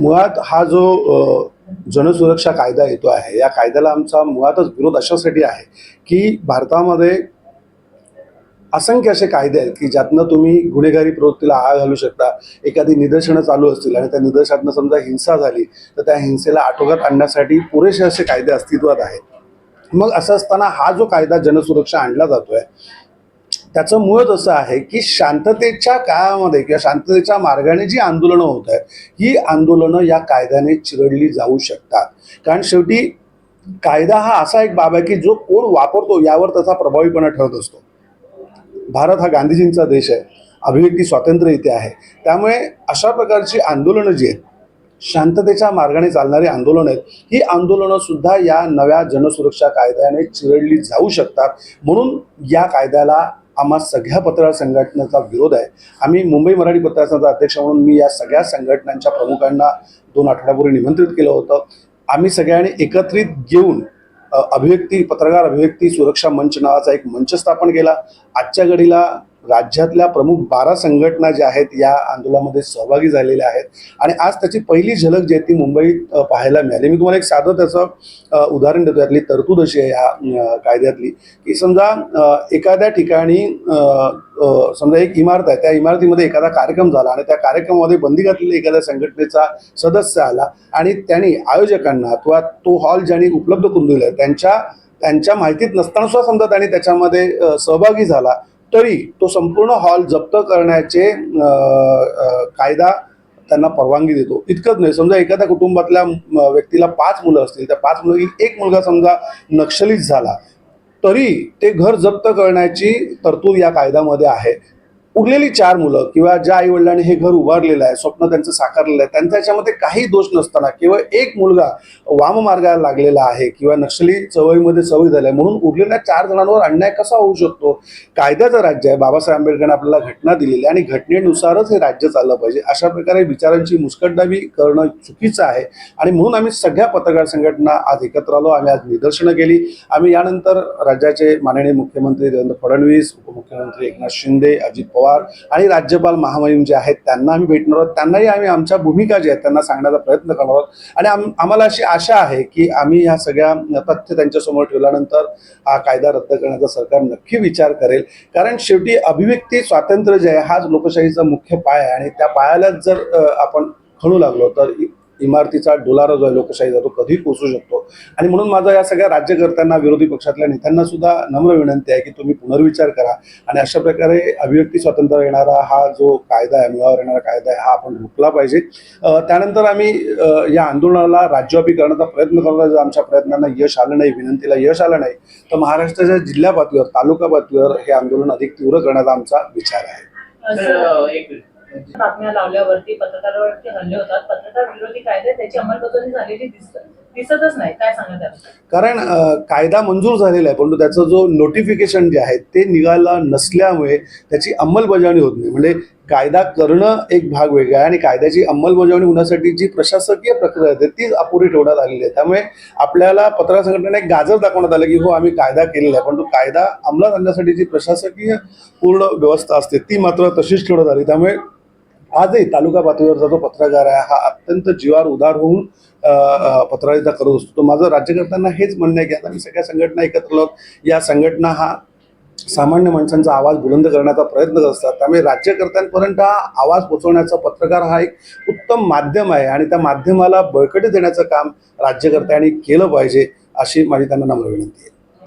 मुळात हा जो जनसुरक्षा कायदा येतो आहे या कायद्याला आमचा मुळातच विरोध अशासाठी आहे की भारतामध्ये असंख्य असे कायदे आहेत की ज्यातनं तुम्ही गुन्हेगारी प्रवृत्तीला आळ घालू शकता एखादी निदर्शनं चालू असतील आणि त्या निदर्शनातनं समजा हिंसा झाली तर त्या हिंसेला आटोक्यात आणण्यासाठी पुरेसे असे कायदे अस्तित्वात आहेत. मग असं असताना हा जो कायदा जनसुरक्षा आणला जातोय त्याचं मूळच असं आहे की शांततेच्या काळामध्ये किंवा शांततेच्या मार्गाने जी आंदोलनं होत आहेत ही आंदोलनं या कायद्याने चिरडली जाऊ शकतात. कारण शेवटी कायदा हा असा एक बाब आहे की जो कोण वापरतो यावर त्याचा प्रभावीपणा ठरत असतो. भारत हा गांधीजींचा देश आहे. अभिव्यक्ती स्वातंत्र्य इथे आहे. त्यामुळे अशा प्रकारची आंदोलनं जी आहेत शांततेच्या मार्गाने चालणारी आंदोलनं आहेत ही आंदोलनं सुद्धा या नव्या जनसुरक्षा कायद्याने चिरडली जाऊ शकतात. म्हणून या कायद्याला आम्हा सगळ्या पत्रकार संघटनेचा विरोध आहे. आम्ही मुंबई मराठी पत्रकार संघाचा अध्यक्ष म्हणून मी या सगळ्या संघटनांच्या प्रमुखांना दोन आठवड्यापूर्वी निमंत्रित केलं होतं. आम्ही सगळ्यांनी एकत्रित घेऊन अभिव्यक्ती पत्रकार अभिव्यक्ती सुरक्षा मंच नावाचा एक मंच स्थापन केला. आजच्या घडीला राज्यातल्या प्रमुख बारा संघटना ज्या आहेत या आंदोलनामध्ये सहभागी झालेल्या आहेत. आणि आज त्याची पहिली झलक जी आहे ती मुंबईत पाहायला मिळाली. मी तुम्हाला एक साधं त्याचं उदाहरण देतो. यातली तरतूद अशी आहे ह्या कायद्यातली. की समजा एखाद्या ठिकाणी समजा एक इमारत आहे. त्या इमारतीमध्ये एखादा कार्यक्रम झाला आणि त्या कार्यक्रमामध्ये बंदी घातलेल्या एखाद्या संघटनेचा सदस्य आला आणि त्यांनी आयोजकांना अथवा तो हॉल ज्यांनी उपलब्ध करून दिला त्यांच्या त्यांच्या माहितीत नसताना सुद्धा समजा त्यांनी त्याच्यामध्ये सहभागी झाला. तरी तो संपूर्ण हॉल जप्त करण्याचे कायदा त्यांना परवानगी देतो. इतकंच नाही. समजा एखाद्या कुटुंबातल्या व्यक्तीला पाच मुलं असतील त्या पाच मुलं एक मुलगा समजा नक्षलीच झाला तरी ते घर जप्त करण्याची तरतूद या कायद्यामध्ये आहे. उरलेली चार मुलं किंवा ज्या आई वडिलांनी हे घर उभारलेलं आहे स्वप्न त्यांचं साकारलेलं आहे त्यांच्या याच्यामध्ये काही दोष नसताना केवळ एक मुलगा वाम मार्गाला लागलेला आहे किंवा नक्षली चवळीमध्ये चवळी झाल्या आहे म्हणून उरलेल्या चार जणांवर अन्याय कसा होऊ शकतो? कायद्याचं राज्य आहे. बाबासाहेब आंबेडकरांनी आपल्याला घटना दिलेली आहे आणि घटनेनुसारच हे राज्य चाललं पाहिजे. अशा प्रकारे विचारांची मुस्कटदाबी करणं चुकीचं आहे आणि म्हणून आम्ही सगळ्या पत्रकार संघटना आज एकत्र आलो. आम्ही आज निदर्शनं केली. आम्ही यानंतर राज्याचे माननीय मुख्यमंत्री देवेंद्र फडणवीस उपमुख्यमंत्री एकनाथ शिंदे अजित पवार आणि राज्यपाल महामहिम जे आहेत त्यांना आम्ही भेटणार आहोत. त्यांनाही आम्ही आमच्या भूमिका ज्या आहेत त्यांना सांगण्याचा प्रयत्न करणार आहोत. आणि आम आम्हाला अशी आशा आहे की आम्ही ह्या सगळ्या तथ्य त्यांच्यासमोर ठेवल्यानंतर हा कायदा रद्द करण्याचा सरकार नक्की विचार करेल. कारण शेवटी अभिव्यक्ती स्वातंत्र्य जे आहे हाच लोकशाहीचा मुख्य पाय आहे. आणि त्या पायालाच जर आपण खणू लागलो तर इमारतीचा डोलारा जो आहे लोकशाहीचा तो कधी पोचू शकतो. आणि म्हणून माझा या सगळ्या राज्यकर्त्यांना विरोधी पक्षातल्या नेत्यांना सुद्धा नम्र विनंती आहे की तुम्ही पुनर्विचार करा. आणि अशा प्रकारे अभिव्यक्ती स्वातंत्र्य येणारा हा जो कायदा आहे मुळावर येणारा कायदा आहे हा आपण रोखला पाहिजे. त्यानंतर आम्ही या आंदोलनाला राज्यव्यापी करण्याचा प्रयत्न करतो जर आमच्या प्रयत्नांना यश आलं नाही विनंतीला यश आलं नाही. तर महाराष्ट्राच्या जिल्हा पातळीवर तालुका पातळीवर हे आंदोलन अधिक तीव्र करण्याचा आमचा विचार आहे. बातम्या लावल्यावरती पत्रकारावरती हल्ले होतात. पत्रकार विरोधी कायदे त्याची अंमलबजावणी झालेली दिसत दिसतच नाही. काय सांगत कारण कायदा मंजूर झालेला आहे परंतु त्याचं जो नोटिफिकेशन जे आहे ते निघायला नसल्यामुळे त्याची अंमलबजावणी होत नाही. म्हणजे कायदा करणं एक भाग वेगळा आहे आणि कायद्याची अंमलबजावणी होण्यासाठी जी प्रशासकीय प्रक्रिया आहे तीच अपुरी ठेवण्यात आलेली आहे. त्यामुळे आपल्याला पत्रकार संघटनेने एक गाजर दाखवण्यात आलं की हो आम्ही कायदा केलेला आहे परंतु कायदा अंमलात आणण्यासाठी जी प्रशासकीय पूर्ण व्यवस्था असते ती मात्र तशीच ठेवण्यात आली. त्यामुळे आजही तालुका पातळीवरचा जो पत्रकार आहे हा अत्यंत जीवार उदार होऊन पत्रकारिता करत असतो. तर माझं राज्यकर्त्यांना हेच म्हणणं आहे की आता मी सगळ्या संघटना एकत्र आहोत. या संघटना हा सामान्य माणसांचा आवाज बुलंद करण्याचा प्रयत्न करत असतात. त्यामुळे राज्यकर्त्यांपर्यंत हा आवाज पोहोचवण्याचा पत्रकार हा एक उत्तम माध्यम आहे आणि त्या माध्यमाला बळकटी देण्याचं काम राज्यकर्त्यांनी केलं पाहिजे अशी माझी त्यांना नम्र विनंती आहे.